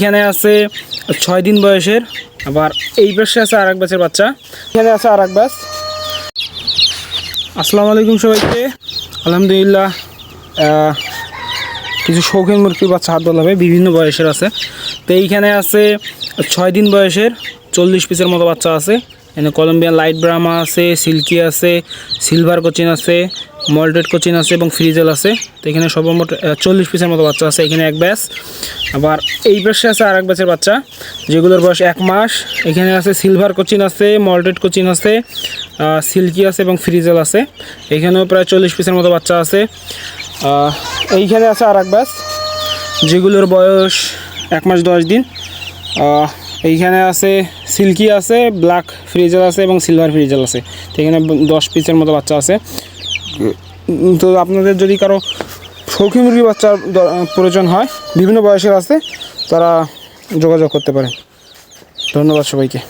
এখানে আছে ছয় দিন বয়সের, আবার এই পাশে আছে আর এক ব্যাচের বাচ্চা। এখানে আছে আর এক ব্যাচ। আসসালামু আলাইকুম সবাইকে। আলহামদুলিল্লাহ কিছু শৌখিন মুরগির বাচ্চা হাত হবে, বিভিন্ন বয়সের আছে। তো এইখানে আছে ছয় দিন বয়সের, চল্লিশ পিসের মতো বাচ্চা আছে। এখানে কলম্বিয়ান লাইট ব্রামা আছে সিল্কি আছে সিলভার কোচিন আছে মল্টেড কোচিন আছে এবং ফ্রিজেল আছে। তো এখানে সর্বমোট চল্লিশ পিসের মতো বাচ্চা আছে এখানে এক ব্যাচ আবার এই পাশে আছে আর এক ব্যাচের বাচ্চা, যেগুলোর বয়স এক মাস। এখানে আছে সিলভার কোচিন আছে মল্টেড কোচিন আছে সিল্কি আছে এবং ফ্রিজেল আছে। এখানেও প্রায় চল্লিশ পিসের মতো বাচ্চা আছে। এইখানে আছে আর এক ব্যাচ যেগুলোর বয়স এক মাস দশ দিন। এইখানে আছে সিল্কি আছে ব্ল্যাক ফ্রিজার আছে এবং সিলভার ফ্রিজাল আছে। তো এখানে দশ পিসের মতো বাচ্চা আছে। তো আপনাদের যদি কারও শৌখিন মুরগি বাচ্চার প্রয়োজন হয়, বিভিন্ন বয়সের আছে, তারা যোগাযোগ করতে পারেন ধন্যবাদ সবাইকে।